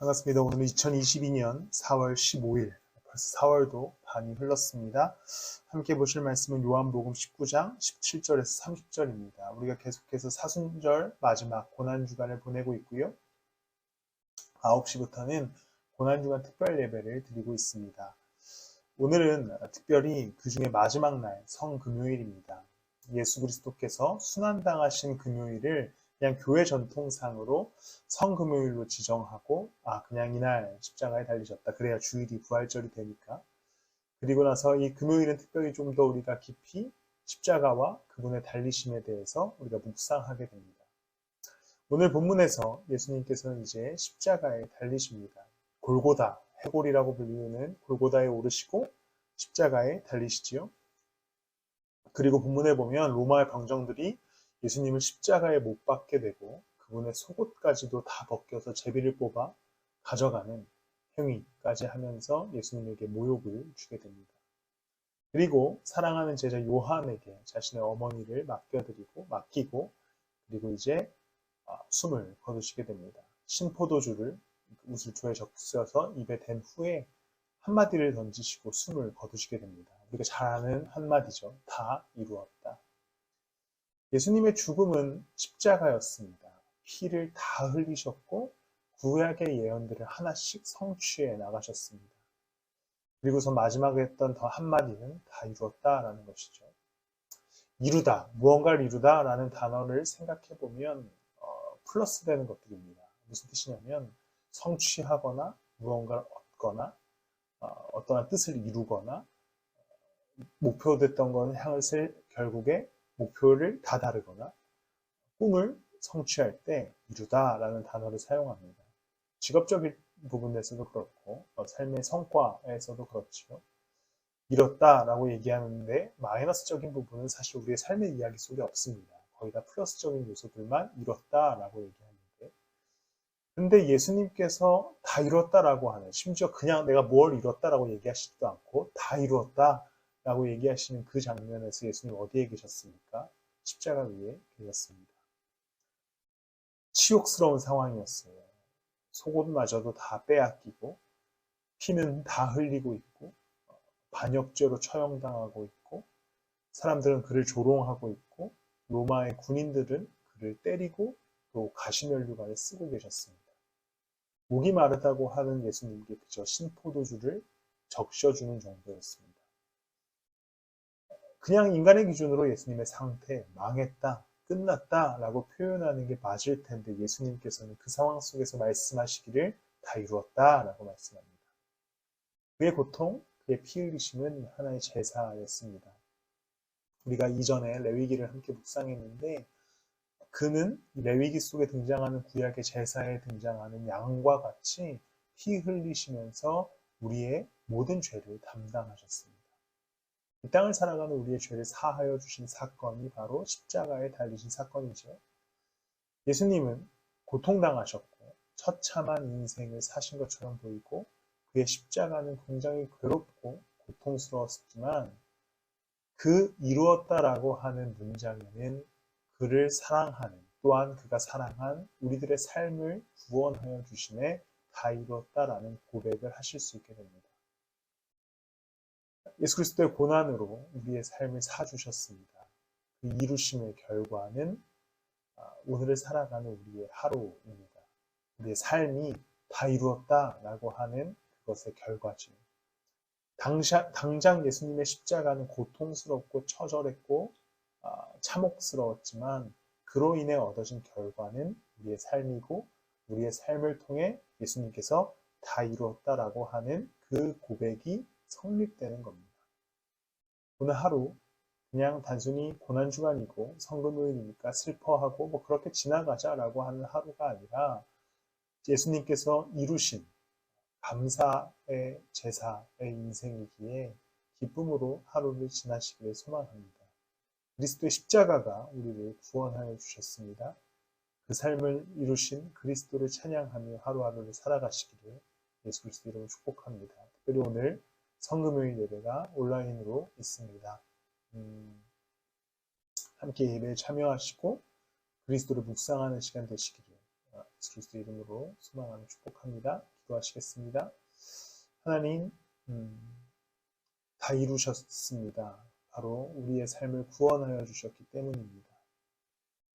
반갑습니다. 오늘은 2022년 4월 15일, 벌써 4월도 반이 흘렀습니다. 함께 보실 말씀은 요한복음 19장 17절에서 30절입니다. 우리가 계속해서 사순절 마지막 고난주간을 보내고 있고요. 9시부터는 고난주간 특별 예배를 드리고 있습니다. 오늘은 특별히 그 중에 마지막 날 성금요일입니다. 예수 그리스도께서 순환당하신 금요일을 그냥 교회 전통상으로 성금요일로 지정하고 아 그냥 이날 십자가에 달리셨다 그래야 주일이 부활절이 되니까 그리고 나서 이 금요일은 특별히 좀 더 우리가 깊이 십자가와 그분의 달리심에 대해서 우리가 묵상하게 됩니다. 오늘 본문에서 예수님께서는 이제 십자가에 달리십니다. 골고다 해골이라고 불리는 골고다에 오르시고 십자가에 달리시지요. 그리고 본문에 보면 로마의 방정들이 예수님을 십자가에 못 박게 되고 그분의 속옷까지도 다 벗겨서 제비를 뽑아 가져가는 행위까지 하면서 예수님에게 모욕을 주게 됩니다. 그리고 사랑하는 제자 요한에게 자신의 어머니를 맡겨드리고 맡기고 그리고 이제 아, 숨을 거두시게 됩니다. 신포도주를 우슬초에 적셔서 입에 댄 후에 한마디를 던지시고 숨을 거두시게 됩니다. 우리가 잘 아는 한마디죠. 다 이루었다. 예수님의 죽음은 십자가였습니다. 피를 다 흘리셨고 구약의 예언들을 하나씩 성취해 나가셨습니다. 그리고서 마지막에 했던 더 한마디는 다 이루었다라는 것이죠. 이루다, 무언가를 이루다라는 단어를 생각해 보면 어, 플러스 되는 것들입니다. 무슨 뜻이냐면 성취하거나 무언가를 얻거나 어, 떠한 뜻을 이루거나 목표됐던 건 향을 결국에 목표를 다다르거나 꿈을 성취할 때 이루다라는 단어를 사용합니다. 직업적인 부분에서도 그렇고 어, 삶의 성과에서도 그렇죠. 이뤘다라고 얘기하는데 마이너스적인 부분은 사실 우리의 삶의 이야기 속에 없습니다. 거의 다 플러스적인 요소들만 이뤘다라고 얘기하는데 근데 예수님께서 다 이뤘다라고 하는 심지어 그냥 내가 뭘 이뤘다라고 얘기하시지도 않고 다 이루었다 라고 얘기하시는 그 장면에서 예수님 어디에 계셨습니까? 십자가 위에 계셨습니다. 치욕스러운 상황이었어요. 속옷마저도 다 빼앗기고 피는 다 흘리고 있고 반역죄로 처형당하고 있고 사람들은 그를 조롱하고 있고 로마의 군인들은 그를 때리고 또 가시면류관에 쓰고 계셨습니다. 목이 마르다고 하는 예수님께 그저 신포도주를 적셔주는 정도였습니다. 그냥 인간의 기준으로 예수님의 상태, 망했다, 끝났다 라고 표현하는 게 맞을 텐데 예수님께서는 그 상황 속에서 말씀하시기를 다 이루었다 라고 말씀합니다. 그의 고통, 그의 피 흘리심은 하나의 제사였습니다. 우리가 이전에 레위기를 함께 묵상했는데 그는 레위기 속에 등장하는 구약의 제사에 등장하는 양과 같이 피 흘리시면서 우리의 모든 죄를 담당하셨습니다. 이 땅을 살아가는 우리의 죄를 사하여 주신 사건이 바로 십자가에 달리신 사건이죠. 예수님은 고통당하셨고 처참한 인생을 사신 것처럼 보이고 그의 십자가는 굉장히 괴롭고 고통스러웠지만 그 이루었다라고 하는 문장에는 그를 사랑하는 또한 그가 사랑한 우리들의 삶을 구원하여 주심에 다 이루었다라는 고백을 하실 수 있게 됩니다. 예수 그리스도의 고난으로 우리의 삶을 사주셨습니다. 그 이루심의 결과는 아, 오늘을 살아가는 우리의 하루입니다. 우리의 삶이 다 이루었다라고 하는 그것의 결과죠. 당장, 당장 예수님의 십자가는 고통스럽고 처절했고 아, 참혹스러웠지만 그로 인해 얻어진 결과는 우리의 삶이고 우리의 삶을 통해 예수님께서 다 이루었다라고 하는 그 고백이 성립되는 겁니다. 오늘 하루 그냥 단순히 고난주간이고 성금요일이니까 슬퍼하고 뭐 그렇게 지나가자라고 하는 하루가 아니라 예수님께서 이루신 감사의 제사의 인생이기에 기쁨으로 하루를 지나시기를 소망합니다. 그리스도의 십자가가 우리를 구원하여 주셨습니다. 그 삶을 이루신 그리스도를 찬양하며 하루하루를 살아가시기를 예수 그리스도 이름으로 축복합니다. 특별히 오늘 성금요일 예배가 온라인으로 있습니다. 음, 함께 예배에 참여하시고 그리스도를 묵상하는 시간 되시기를 예수 그리스도 이름으로 소망하며 축복합니다. 기도하시겠습니다. 하나님, 음, 다 이루셨습니다. 바로 우리의 삶을 구원하여 주셨기 때문입니다.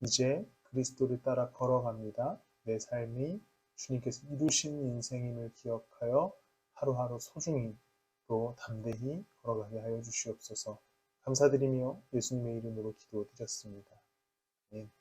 이제 그리스도를 따라 걸어갑니다. 내 삶이 주님께서 이루신 인생임을 기억하여 하루하루 소중히 또 담대히 걸어가게 하여 주시옵소서. 감사드리며 예수님의 이름으로 기도드렸습니다. 아멘.